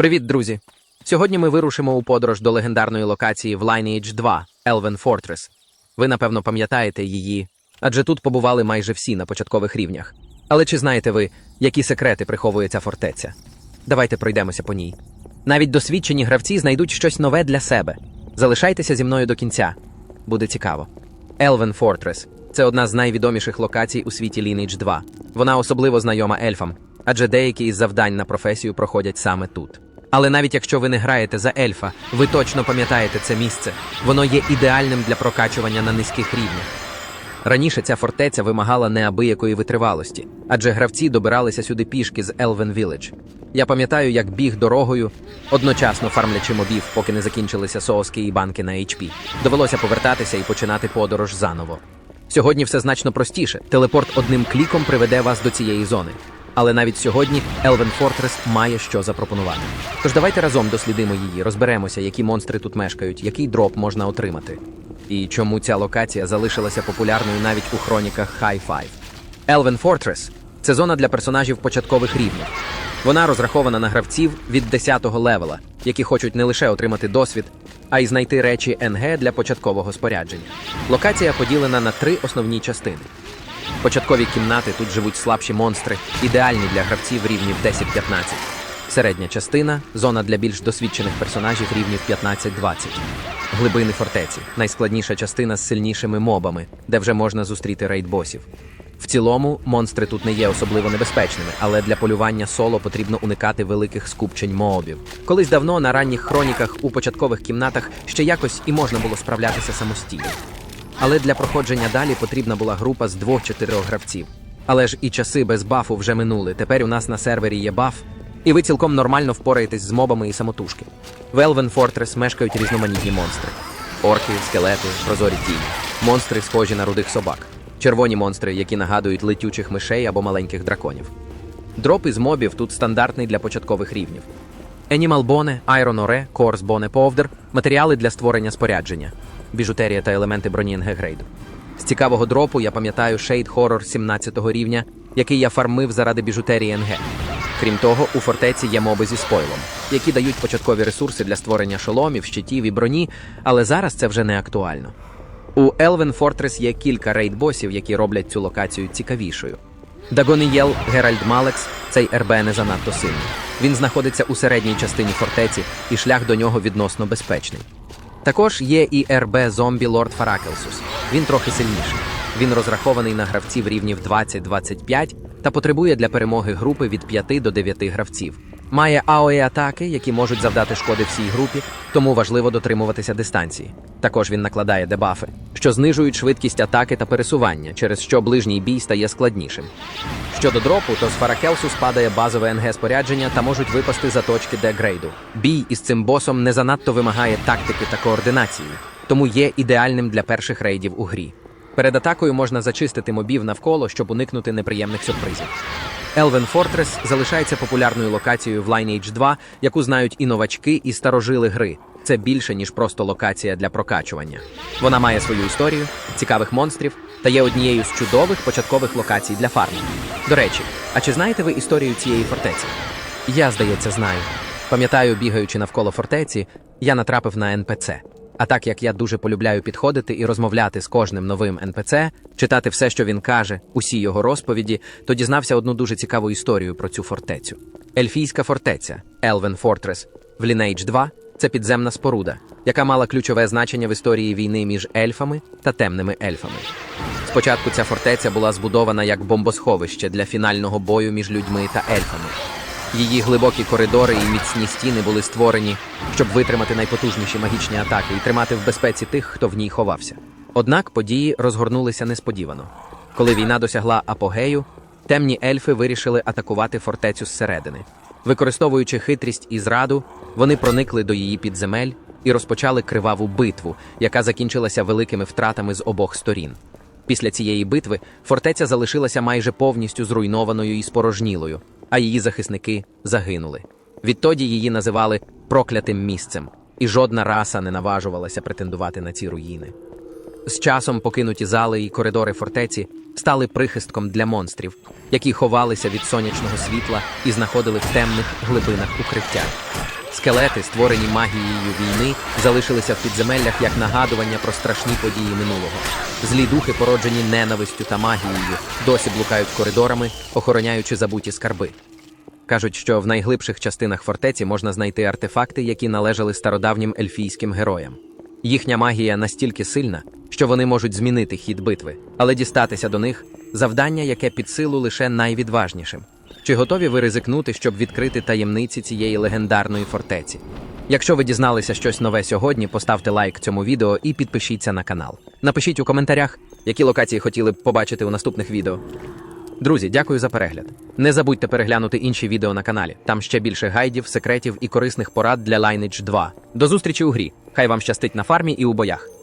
Привіт, друзі! Сьогодні ми вирушимо у подорож до легендарної локації в Lineage 2 Elven Fortress. Ви, напевно, пам'ятаєте її, адже тут побували майже всі на початкових рівнях. Але чи знаєте ви, які секрети приховує ця фортеця? Давайте пройдемося по ній. Навіть досвідчені гравці знайдуть щось нове для себе. Залишайтеся зі мною до кінця. Буде цікаво. Elven Fortress – це одна з найвідоміших локацій у світі Lineage 2. Вона особливо знайома ельфам, адже деякі із завдань на професію проходять саме тут. Але навіть якщо ви не граєте за ельфа, ви точно пам'ятаєте це місце. Воно є ідеальним для прокачування на низьких рівнях. Раніше ця фортеця вимагала неабиякої витривалості, адже гравці добиралися сюди пішки з Elven Village. Я пам'ятаю, як біг дорогою, одночасно фармлячи мобів, поки не закінчилися сооски і банки на HP. Довелося повертатися і починати подорож заново. Сьогодні все значно простіше. Телепорт одним кліком приведе вас до цієї зони. Але навіть сьогодні Elven Fortress має що запропонувати. Тож давайте разом дослідимо її, розберемося, які монстри тут мешкають, який дроп можна отримати. І чому ця локація залишилася популярною навіть у хроніках High Five. Elven Fortress – це зона для персонажів початкових рівнів. Вона розрахована на гравців від 10-го левела, які хочуть не лише отримати досвід, а й знайти речі НГ для початкового спорядження. Локація поділена на три основні частини. Початкові кімнати тут живуть слабші монстри, ідеальні для гравців рівнів 10-15. Середня частина зона для більш досвідчених персонажів рівнів 15-20. Глибини фортеці найскладніша частина з сильнішими мобами, де вже можна зустріти рейдбосів. В цілому, монстри тут не є особливо небезпечними, але для полювання соло потрібно уникати великих скупчень мобів. Колись давно на ранніх хроніках у початкових кімнатах ще якось і можна було справлятися самостійно. Але для проходження далі потрібна була група з двох-чотирьох гравців. Але ж і часи без бафу вже минули. Тепер у нас на сервері є баф, і ви цілком нормально впораєтесь з мобами і самотужки. В Elven Fortress мешкають різноманітні монстри: орки, скелети, прозорі тіні, монстри, схожі на рудих собак, червоні монстри, які нагадують летючих мишей або маленьких драконів. Дроп із мобів тут стандартний для початкових рівнів. Animal Bone, Iron Ore, Coarse Bone Powder – матеріали для створення спорядження, біжутерія та елементи броні НГ грейду. З цікавого дропу я пам'ятаю Shade Horror 17 рівня, який я фармив заради біжутерії НГ. Крім того, у фортеці є моби зі спойлом, які дають початкові ресурси для створення шоломів, щитів і броні, але зараз це вже не актуально. У Elven Fortress є кілька рейд-босів, які роблять цю локацію цікавішою. Дагонієл Геральд Малекс, цей РБ не занадто сильний. Він знаходиться у середній частині фортеці, і шлях до нього відносно безпечний. Також є і РБ зомбі Лорд Фаракелсус. Він трохи сильніший. Він розрахований на гравців рівнів 20-25 та потребує для перемоги групи від 5 до 9 гравців. Має АОЕ атаки, які можуть завдати шкоди всій групі, тому важливо дотримуватися дистанції. Також він накладає дебафи, що знижують швидкість атаки та пересування, через що ближній бій стає складнішим. Щодо дропу, то з Фаракелсу спадає базове НГ спорядження та можуть випасти заточки дегрейду. Бій із цим босом не занадто вимагає тактики та координації, тому є ідеальним для перших рейдів у грі. Перед атакою можна зачистити мобів навколо, щоб уникнути неприємних сюрпризів. Elven Fortress залишається популярною локацією в Lineage 2, яку знають і новачки, і старожили гри. Це більше, ніж просто локація для прокачування. Вона має свою історію, цікавих монстрів та є однією з чудових початкових локацій для фарму. До речі, а чи знаєте ви історію цієї фортеці? Я, здається, знаю. Пам'ятаю, бігаючи навколо фортеці, я натрапив на НПЦ. А так як я дуже полюбляю підходити і розмовляти з кожним новим НПЦ, читати все, що він каже, усі його розповіді, то дізнався одну дуже цікаву історію про цю фортецю. Ельфійська фортеця Elven Fortress в Lineage 2 це підземна споруда, яка мала ключове значення в історії війни між ельфами та темними ельфами. Спочатку ця фортеця була збудована як бомбосховище для фінального бою між людьми та ельфами. Її глибокі коридори і міцні стіни були створені, щоб витримати найпотужніші магічні атаки і тримати в безпеці тих, хто в ній ховався. Однак події розгорнулися несподівано. Коли війна досягла апогею, темні ельфи вирішили атакувати фортецю зсередини. Використовуючи хитрість і зраду, вони проникли до її підземель і розпочали криваву битву, яка закінчилася великими втратами з обох сторін. Після цієї битви фортеця залишилася майже повністю зруйнованою і спорожнілою, а її захисники загинули. Відтоді її називали проклятим місцем, і жодна раса не наважувалася претендувати на ці руїни. З часом покинуті зали і коридори фортеці стали прихистком для монстрів, які ховалися від сонячного світла і знаходили в темних глибинах укриття. Скелети, створені магією війни, залишилися в підземеллях як нагадування про страшні події минулого. Злі духи, породжені ненавистю та магією, досі блукають коридорами, охороняючи забуті скарби. Кажуть, що в найглибших частинах фортеці можна знайти артефакти, які належали стародавнім ельфійським героям. Їхня магія настільки сильна, що вони можуть змінити хід битви, але дістатися до них завдання, яке під силу лише найвідважнішим. Чи готові ви ризикнути, щоб відкрити таємниці цієї легендарної фортеці? Якщо ви дізналися щось нове сьогодні, поставте лайк цьому відео і підпишіться на канал. Напишіть у коментарях, які локації хотіли б побачити у наступних відео. Друзі, дякую за перегляд. Не забудьте переглянути інші відео на каналі. Там ще більше гайдів, секретів і корисних порад для Lineage 2. До зустрічі у грі. Хай вам щастить на фармі і у боях.